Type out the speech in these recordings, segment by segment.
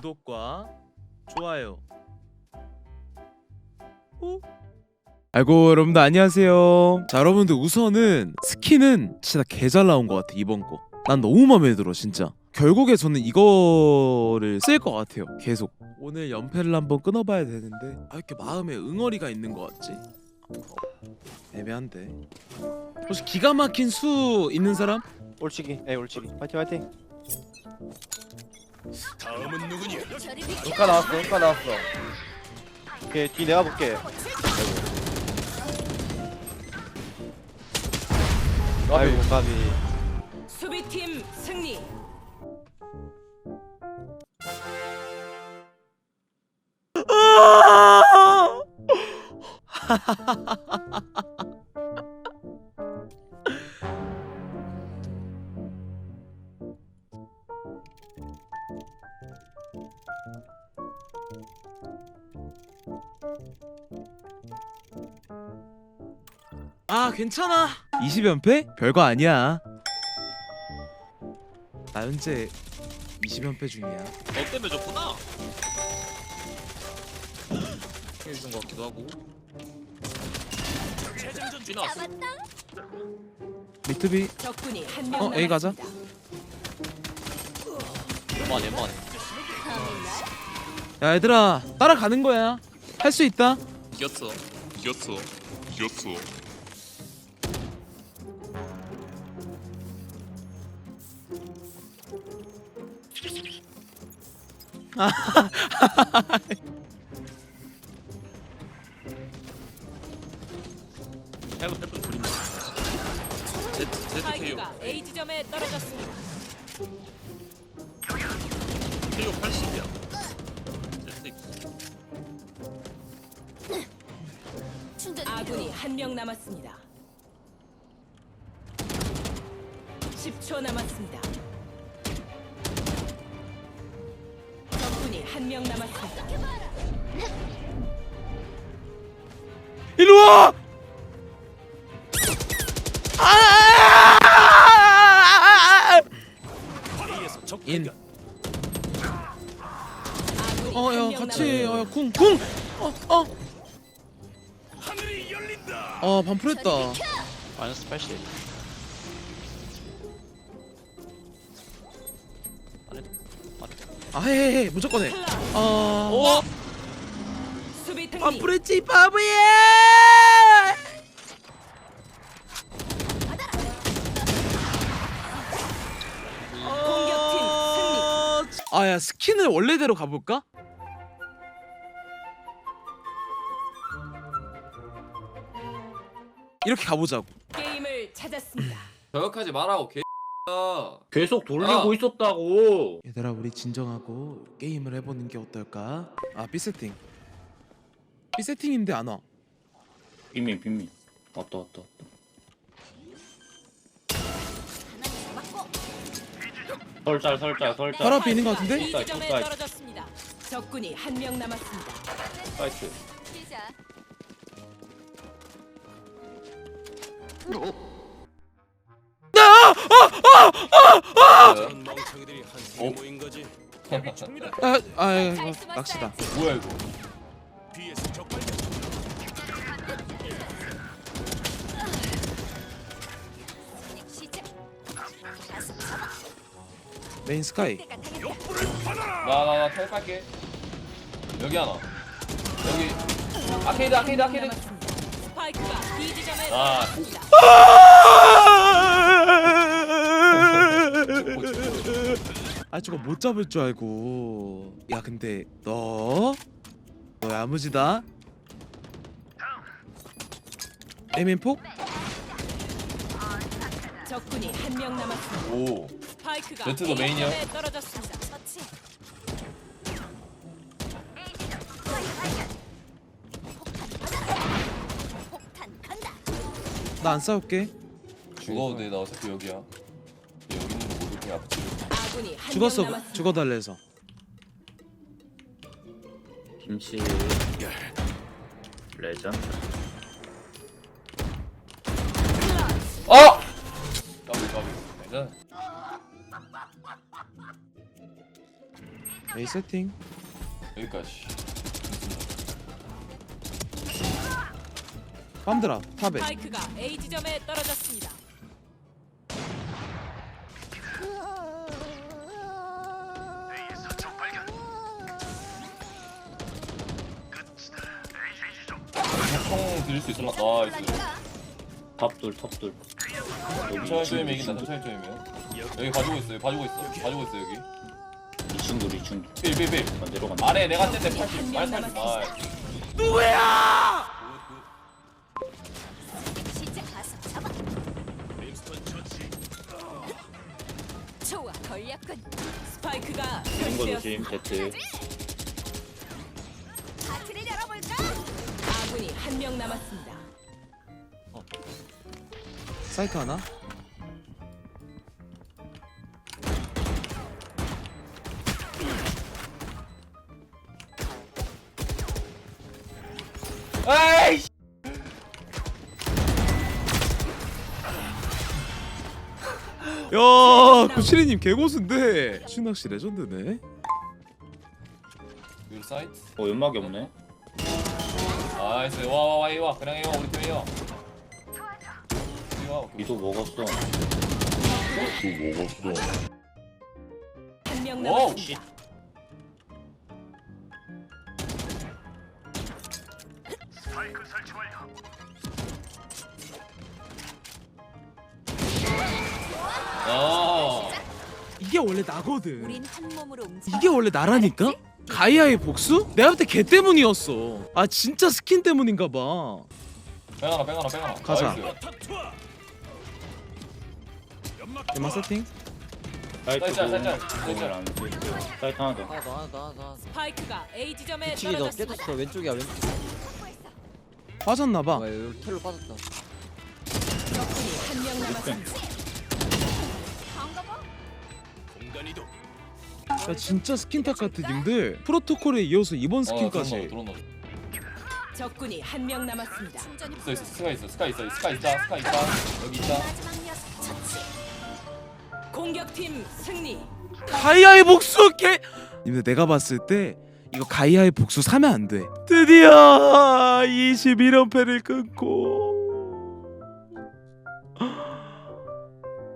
구독과 좋아요. 오? 아이고 여러분들 안녕하세요. 자 여러분들 우선은 스킨은 진짜 개 잘 나온 것 같아 이번 거. 난 너무 마음에 들어 진짜. 결국에 저는 이거를 쓸 것 같아요 계속. 오늘 연패를 한번 끊어봐야 되는데 아 이렇게 마음에 응어리가 있는 것 같지? 애매한데. 혹시 기가 막힌 수 있는 사람? 올치기 에 올치기 파이팅 파이팅 다음은 누구냐? 응가 나왔어 응가 나왔어 오케이 뒤 내가 볼게 아이고 까비 수비팀 승리. 아 괜찮아 20연패? 별거 아니야 나 현재 20연패 중이야 너 때문에 졌구나. 해준 것 같기도 하고. 재장전 지나왔어. 미트비 적군이 한 명 어, A 가자. 에만 에만. 야 얘들아 따라가는 거야 할 수 있다 이겼어. 이겼어. 이겼어. 해본 해본 돌린다. Z Z KO 스파이크가 A 지점에 떨어졌습니다. KO 80이야. Z 아군이 한 명 남았습니다. 10초 남았습니다. 한 명 남았습니다. 이리 와 아! 인. 아군이 어, 한 야, 명 같이, 남았습니다. 어, 야, 궁, 궁, 어, 어. 아, 반풀했다. 마이너스 80. 아, 해, 해, 해, 무조건 해. 아, 오! 수비 승리. 반풀했지, 바보야! 공격팀 승리. 아, 야, 스킨을 원래대로 가볼까? 이렇게 가보자고. 게임을 찾았습니다. 저격하지 말라고 개. 계속 돌리고 아. 있었다고. 얘들아, 우리 진정하고 게임을 해보는 게 어떨까? 아, B 세팅. B 세팅인데 안 와. 빈민 빈민. 왔다 왔다 왔다. 설짤 설짤 설짤. 바로 앞에 있는 것 같은데? 이 지점에 굿사이드. 떨어졌습니다. 적군이 한 명 남았습니다. 사이트. 저런 멍청이들이 한숨에 모인 거지. 아, 아, 이거 낚시다. 뭐야 이거? 뒤에서 적발견. 메인 스카이. 나나나 탈할게 여기 하나. 여기 아케이드 아케이드 아케이드. 스파이크가 B 지점에 아. 떨 아 저거 못 잡을 줄 알고 야 근데 너? 너 야무지다 에멘폭? 적군이 한 명 남았습니다. 오. 스파이크가 제트도 A 메인이야? 떨어졌습니다. 나 안 싸울게 죽어도 돼. 나 어차피 여기야. 여기 있는 거 모두 그냥 앞치. 아군이 한명 죽었어 남았습니다. 죽어달래서 김치. 레전드. 어! 까비 까비. 괜찮아. A 세팅 여기까지. 빰드라 탑에 스파이크가 A 지점에 떨어졌습니다. 총 드릴 수 있을라. 나이스. 탑돌 탑돌 천천히 이긴다. 천천히 쪼이면. 여기 봐주고 있어. 여기 봐주고 있어. 봐주고 있어 여기. 2층돌 2층돌 빌빌 빌. 반대로 간다 아래 내가 쨌대 80. 말 80. 아. 진짜 가서 잡아. 좋아 걸렸군. 스파이크가 이런 거 조심 설치되었습니다. 제트 한 명 남았습니다. 사이트 하나 아이씨. 야 구칠이님 개고수인데 신낚시 레전드네 유 사이트. 어 연막이 없네 나이스. 와와와 이리 와. 그냥 이리 와. 우리 팀 이리 와. 이리 와. 오케이. 미도 먹었어 한명 와우, 남았습니다. 아. 이게 원래 나거든 우린 한 몸으로 움직여. 이게 원래 나라니까? 가이아의 복수? 내가 볼 때 걔 때문이었어 아 진짜 스킨 때문인가 봐뺑 하나 뺑 하나 뺑 하나. 가자. 나이스. 세팅 사이트 살짝, 공 살짝, 사이트 하나 더 하나 더 하나 더 하나 더 스파이크가 A 지점에 뒤치기 너 떨어졌습니다. 깨졌어 왼쪽이야 왼쪽 빠졌나 봐 와 여기 텔로 빠졌다 적군이 한 명 남았습니다. 공간 이동. 야 진짜 스킨 탁 같은 님들 프로토콜에 이어서 이번 어, 스킨까지. 적군이 한 명 남았습니다. 있어 있어 스카 있어 스카 있어 스카 있다 스카 있다 여기 있다. 공격팀 승리. 가이아의 복수 개 님들 내가 봤을 때 이거 가이아의 복수 사면 안돼 드디어 21연패를 끊고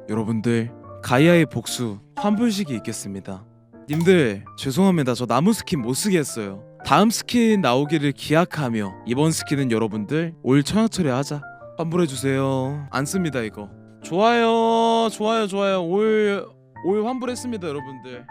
여러분들 가이아의 복수 환불식이 있겠습니다 님들 죄송합니다. 저 나무 스킨 못 쓰겠어요. 다음 스킨 나오기를 기약하며 이번 스킨은 여러분들 올 청약철에 하자. 환불해주세요. 안 씁니다 이거. 좋아요 좋아요 좋아요. 올 올 환불했습니다 여러분들